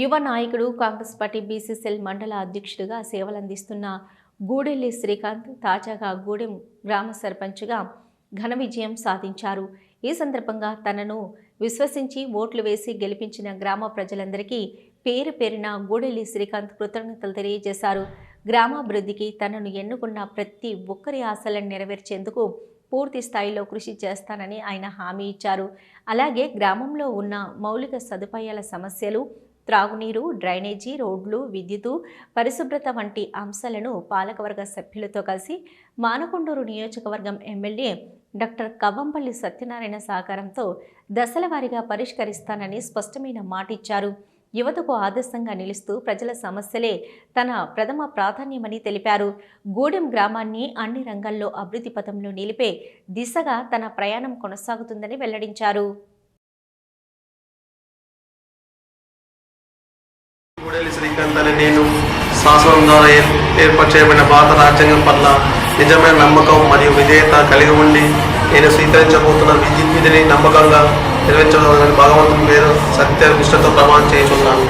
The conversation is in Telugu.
యువ నాయకుడు కాంగ్రెస్ పార్టీ బీసీసీఎల్ మండల అధ్యక్షుడిగా సేవలందిస్తున్న గూడెల్లి శ్రీకాంత్ తాజాగా గూడెం గ్రామ సర్పంచ్గా ఘన విజయం సాధించారు. ఈ సందర్భంగా తనను విశ్వసించి ఓట్లు వేసి గెలిపించిన గ్రామ ప్రజలందరికీ పేరు పేరిన గూడెల్లి శ్రీకాంత్ కృతజ్ఞతలు తెలియజేశారు. గ్రామాభివృద్ధికి తనను ఎన్నుకున్న ప్రతి ఒక్కరి ఆశలను నెరవేర్చేందుకు పూర్తి స్థాయిలో కృషి చేస్తానని ఆయన హామీ ఇచ్చారు. అలాగే గ్రామంలో ఉన్న మౌలిక సదుపాయాల సమస్యలు త్రాగునీరు డ్రైనేజీ రోడ్లు విద్యుత్తు పరిశుభ్రత వంటి అంశాలను పాలకవర్గ సభ్యులతో కలిసి మానకొండూరు నియోజకవర్గం ఎమ్మెల్యే డాక్టర్ కవ్వంపల్లి సత్యనారాయణ సహకారంతో దశల వారీగా పరిష్కరిస్తానని స్పష్టమైన మాటిచ్చారు. యువతకు ఆదర్శంగా నిలుస్తూ ప్రజల సమస్యలే తన ప్రథమ ప్రాధాన్యమని తెలిపారు. గూడెం గ్రామాన్ని అన్ని రంగాల్లో అభివృద్ధి పథంలో నిలిపే దిశగా తన ప్రయాణం కొనసాగుతుందని వెల్లడించారు. గూడెల్లి శ్రీకాంత్ అనే నేను శాసనం ద్వారా ఏర్- ఏర్పాటు చేయబడిన భారత రాజ్యాంగం పట్ల నిజమైన నమ్మకం మరియు విధేయత కలిగి ఉండి నేను స్వీకరించబోతున్న విద్యుత్ విధిని నమ్మకంగా నిర్వహించగలని భగవంతుని పేరు సత్య నిష్ఠతో ప్రమాణం చేస్తున్నాను